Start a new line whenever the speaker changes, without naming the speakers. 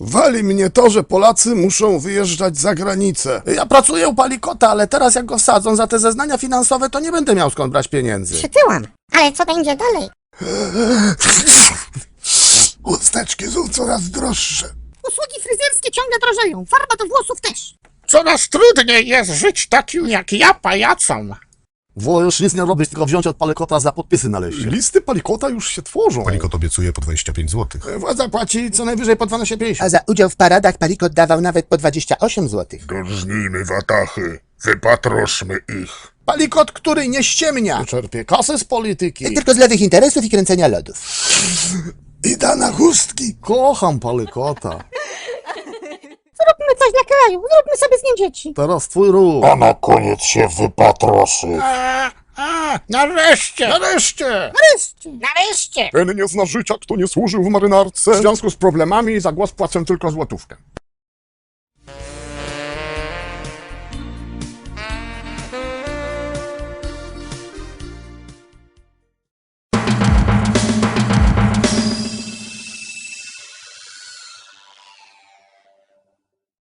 Wali mnie to, że Polacy muszą wyjeżdżać za granicę. Ja pracuję u Palikota, ale teraz jak go wsadzą za te zeznania finansowe, to nie będę miał skąd brać pieniędzy.
Przytyłam. Ale co będzie dalej?
Chusteczki są coraz droższe.
Usługi fryzjerskie ciągle drożeją. Farba do włosów też.
Coraz trudniej jest żyć takim jak ja pajacom.
Wolę już nic nie robić, tylko wziąć od Palekota za podpisy na liście.
Listy Palikota już się tworzą.
Palikot obiecuje po 25 zł.
Władza płaci co najwyżej po 12,50.
A za udział w paradach Palikot dawał nawet po 28 zł.
Drżnijmy watachy, wypatroszmy ich.
Palikot, który nie ściemnia. Czerpie kasę z polityki.
Tylko z lewych interesów i kręcenia lodów.
I da na chustki. Kocham Palikota.
Zróbmy coś dla kraju. Zróbmy sobie z nim dzieci.
Teraz twój ruch.
A na koniec się wypatroszy.
A, a, nareszcie!
Nareszcie!
Nareszcie.
Nareszcie!
Ten nie zna życia, kto nie służył w marynarce. W związku z problemami za głos płacę tylko złotówkę.